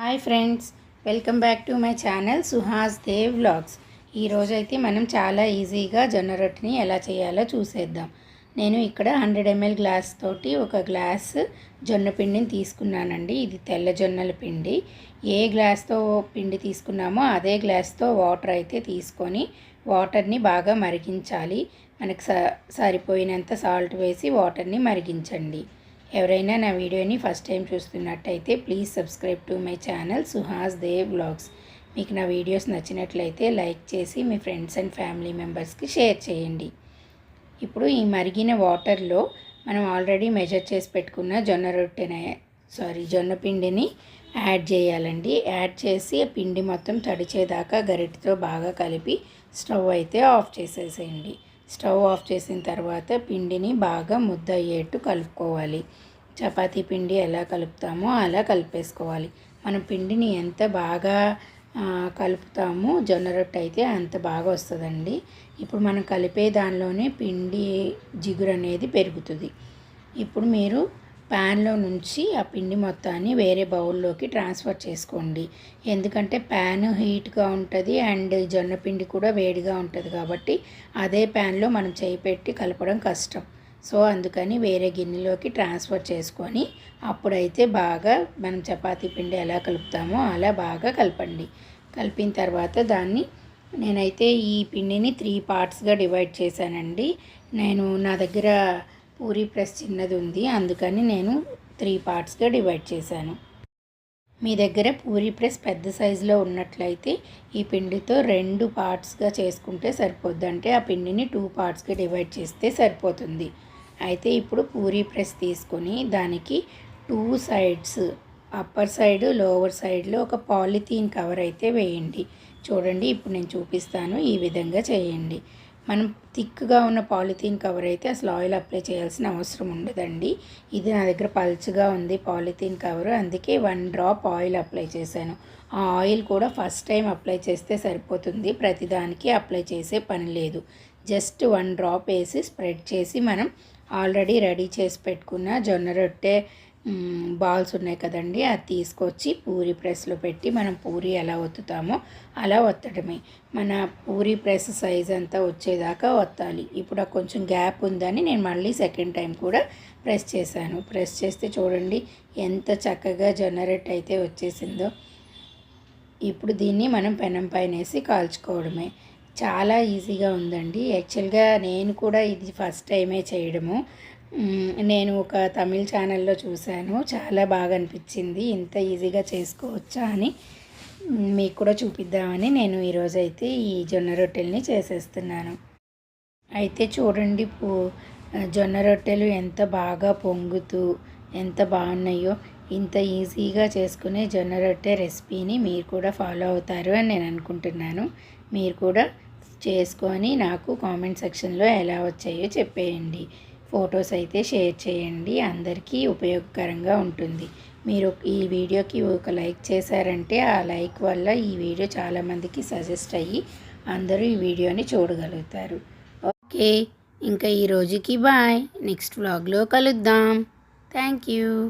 Hi friends welcome back to my channel Suhas Dev vlogs. ఈరోజైతే మనం చాలా ఈజీగా జొన్న రొట్టెని ఎలా చేయాలో చూసేద్దాం. నేను ఇక్కడ హండ్రెడ్ ఎంఎల్ గ్లాస్ తోటి ఒక గ్లాస్ జొన్న పిండిని తీసుకున్నానండి. ఇది తెల్ల జొన్నల పిండి. ఏ గ్లాస్తో పిండి తీసుకున్నామో అదే గ్లాస్తో వాటర్ అయితే తీసుకొని వాటర్ని బాగా మరిగించాలి. మనకు స సరిపోయినంత సాల్ట్ వేసి వాటర్ని మరిగించండి. ఎవరైనా నా వీడియోని ఫస్ట్ టైం చూస్తున్నట్టయితే please subscribe to my channel Suhas Dev blogs. మీకు నా వీడియోస్ నచ్చినట్లయితే లైక్ చేసి మీ ఫ్రెండ్స్ అండ్ ఫ్యామిలీ మెంబర్స్కి షేర్ చేయండి. ఇప్పుడు ఈ మరిగిన వాటర్లో మనం ఆల్రెడీ మెజర్ చేసి పెట్టుకున్న జొన్న రొట్టెని సారీ జొన్న పిండిని యాడ్ చేయాలండి. యాడ్ చేసి ఆ పిండి మొత్తం తడిచేదాకా గరిటతో బాగా కలిపి స్టవ్ అయితే ఆఫ్ చేసేసేయండి. స్టవ్ ఆఫ్ చేసిన తర్వాత పిండిని బాగా ముద్ద అయ్యేట్టు కలుపుకోవాలి. చపాతీ పిండి ఎలా కలుపుతామో అలా కలిపేసుకోవాలి. మనం పిండిని ఎంత బాగా కలుపుతామో జొన్న రొట్టె అయితే అంత బాగా వస్తుందండి. ఇప్పుడు మనం కలిపే దానిలోనే పిండి జిగురు అనేది పెరుగుతుంది. ఇప్పుడు మీరు ప్యాన్లో నుంచి ఆ పిండి మొత్తాన్ని వేరే బౌల్లోకి ట్రాన్స్ఫర్ చేసుకోండి. ఎందుకంటే ప్యాన్ హీట్గా ఉంటుంది అండ్ జొన్న పిండి కూడా వేడిగా ఉంటుంది కాబట్టి అదే ప్యాన్లో మనం చేయి పెట్టి కలపడం కష్టం. సో అందుకని వేరే గిన్నెలోకి ట్రాన్స్ఫర్ చేసుకొని అప్పుడైతే బాగా మనం చపాతీ పిండి ఎలా కలుపుతామో అలా బాగా కలపండి. కలిపిన తర్వాత దాన్ని నేనైతే ఈ పిండిని త్రీ పార్ట్స్గా డివైడ్ చేశానండి. నేను నా దగ్గర పూరి ప్రెస్ చిన్నది ఉంది. అందుకని నేను త్రీ పార్ట్స్గా డివైడ్ చేశాను. మీ దగ్గర పూరి ప్రెస్ పెద్ద సైజులో ఉన్నట్లయితే ఈ పిండితో రెండు పార్ట్స్గా చేసుకుంటే సరిపోద్ది. అంటే ఆ పిండిని టూ పార్ట్స్గా డివైడ్ చేస్తే సరిపోతుంది. అయితే ఇప్పుడు పూరి ప్రెస్ తీసుకొని దానికి two sides upper side lower సైడ్లో ఒక పాలిథీన్ కవర్ అయితే వేయండి. చూడండి ఇప్పుడు నేను చూపిస్తాను. ఈ విధంగా చేయండి. మనం థిక్గా ఉన్న పాలిథీన్ కవర్ అయితే అసలు ఆయిల్ అప్లై చేయాల్సిన అవసరం ఉండదండి. ఇది నా దగ్గర పల్చగా ఉంది పాలిథీన్ కవర్. అందుకే వన్ డ్రాప్ ఆయిల్ అప్లై చేశాను. ఆ ఆయిల్ కూడా ఫస్ట్ టైం అప్లై చేస్తే సరిపోతుంది. ప్రతిదానికి అప్లై చేసే పని లేదు. జస్ట్ వన్ డ్రాప్ వేసి స్ప్రెడ్ చేసి మనం ఆల్రెడీ రెడీ చేసి పెట్టుకున్న జొన్న రొట్టె బాల్స్ ఉన్నాయి కదండి అది తీసుకొచ్చి పూరి ప్రెస్లో పెట్టి మనం పూరి ఎలా ఒత్తుతామో అలా ఒత్తడమే. మన పూరి ప్రెస్ సైజ్ అంతా వచ్చేదాకా ఒత్తాలి. ఇప్పుడు కొంచెం గ్యాప్ ఉందని నేను మళ్ళీ సెకండ్ టైం కూడా ప్రెస్ చేశాను. ప్రెస్ చేస్తే చూడండి ఎంత చక్కగా జనరేట్ అయితే వచ్చేసిందో. ఇప్పుడు దీన్ని మనం పెనం పైన వేసి కాల్చుకోవడమే. చాలా ఈజీగా ఉందండి. యాక్చువల్గా నేను కూడా ఇది ఫస్ట్ టైమే చేయడము. నేను ఒక తమిళ్ ఛానల్లో చూశాను. చాలా బాగా అనిపించింది. ఇంత ఈజీగా చేసుకోవచ్చా అని మీకు కూడా చూపిద్దామని నేను ఈరోజైతే ఈ జొన్న రొట్టెల్ని చేసేస్తున్నాను. అయితే చూడండి జొన్న రొట్టెలు ఎంత బాగా పొంగుతూ ఎంత బాగున్నాయో ఇంత ఈజీగా చేసుకునే జొన్న రొట్టె రెసిపీని మీరు కూడా ఫాలో అవుతారు అని నేను అనుకుంటున్నాను. మీరు కూడా చేసుకొని నాకు కామెంట్ సెక్షన్లో ఎలా వచ్చాయో చెప్పేయండి. ఫొటోస్ అయితే షేర్ చేయండి. అందరికీ ఉపయోగకరంగా ఉంటుంది. మీరు ఈ వీడియోకి ఒక లైక్ చేశారంటే ఆ లైక్ వల్ల ఈ వీడియో చాలామందికి సజెస్ట్ అయ్యి అందరూ ఈ వీడియోని చూడగలుగుతారు. ఓకే. ఇంకా ఈ రోజుకి బాయ్. నెక్స్ట్ వ్లాగ్లో కలుద్దాం. Thank you.